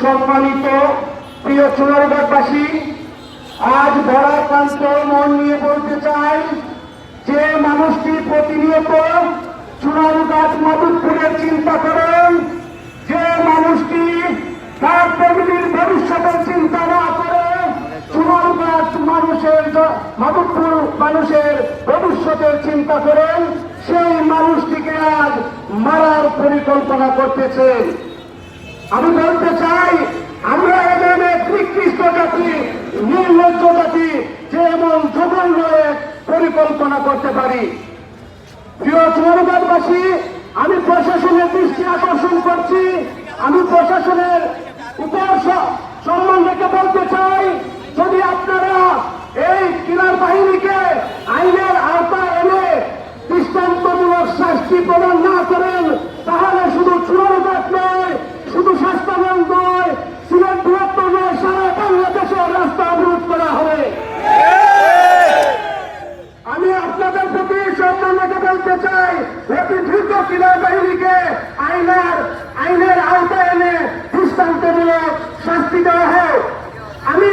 সম্মানিত প্রিয় চুনারঘাটবাসী আজ বরাকান্ত মন নিয়ে বলতে চাই যে মানুষটি প্রতিনিয়ত চুনারঘাট মাধবপুরের চিন্তা করেন, যে মানুষটি তার ফ্যামিলির ভবিষ্যতের চিন্তা না করে চুনারঘাট মানুষের মাধবপুর মানুষের ভবিষ্যতের চিন্তা করেন, সেই মানুষটিকে আজ মারার পরিকল্পনা করতেছে আমি বলতে চাই জাতি নির্লজ্জ জাতি যে এমন জঘন্য নয় পরিকল্পনা করতে পারি। প্রিয় চৌরবাদবাসী আমি প্রশাসনের দৃষ্টি আকর্ষণ করছি। আমি প্রশাসনের উপর স- সম্মান রেখে বলতে চাই যদি আপনারা এই কিনার বাহিনীকে আইনের আওতায় এনে দৃষ্টান্তমূলক শাস্তি প্রদান না করেন তাহলে শুধু চুনারঘাট নয় শুধু স্বাস্থ্যগঞ্জ নয় সিলেট বৃহত্তর নয় সারা বাংলাদেশের রাস্তা অবরোধ করা হবে আমি আপনাদের প্রতি সম্মানকে বলতে চাই অতি বাহিনীকে আইনার, আইনের আওতায় এনে দৃষ্টান্তমূলক শাস্তি দেওয়া হোক। আমি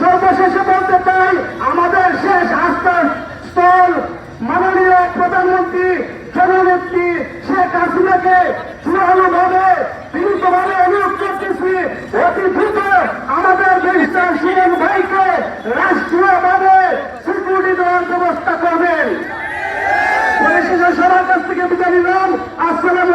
সর্বশেষে বলতে চাই, আমাদের শেষ আস্থার স্থল মাননীয় প্রধানমন্ত্রী, জননেত্রী শেখ হাসিনাকে থেকে বিদায় নিলাম। আসসালামু